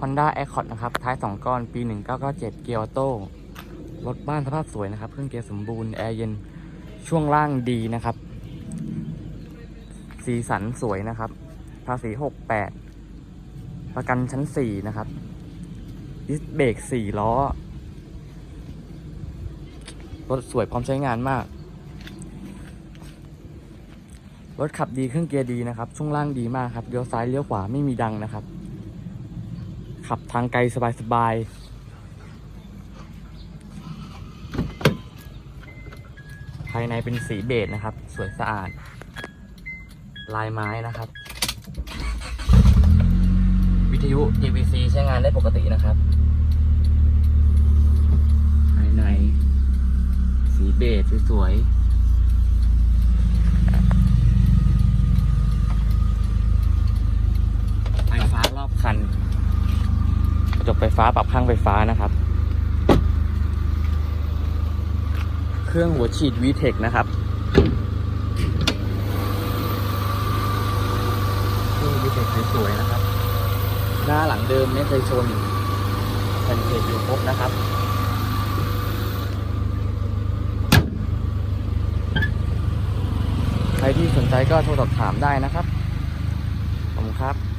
Honda Accord นะครับ ท้าย 2 ก้อน ปี 1997 เกียร์ออโต้รถบ้านสภาพสวยนะครับ เครื่องเกียร์สมบูรณ์ แอร์เย็น ช่วงล่างดีนะครับ สีสันสวยนะครับ ภาษี 68 ประกันชั้น 4 นะครับดิสเบรก4 ล้อ รถสวยพร้อมใช้งานมาก รถขับดีเครื่องเกียร์ดีนะครับ ช่วงล่างดีมากครับ เลี้ยวซ้ายเลี้ยวขวาไม่มีดังนะครับ ขับทางไกลสบายๆภายในเป็นสีเบจนะครับ สวยสะอาด ลายไม้นะครับ วิทยุ DVC ใช้งานได้ปกตินะครับ ภายใน สีเบจสวยๆ ไฟฟ้ารอบคัน ก ระจกไฟฟ้าปรับข้างไฟฟ้านะครับ เครื่องหัวฉีด VTEC นะครับเครื่อง VTEC สวยๆนะครับ หน้าหลังเดิมไม่เคยชนแผ่นเพจอยู่ครบนะครับใครที่สนใจก็โทรสอบถามได้นะครับ ขอบคุณครับ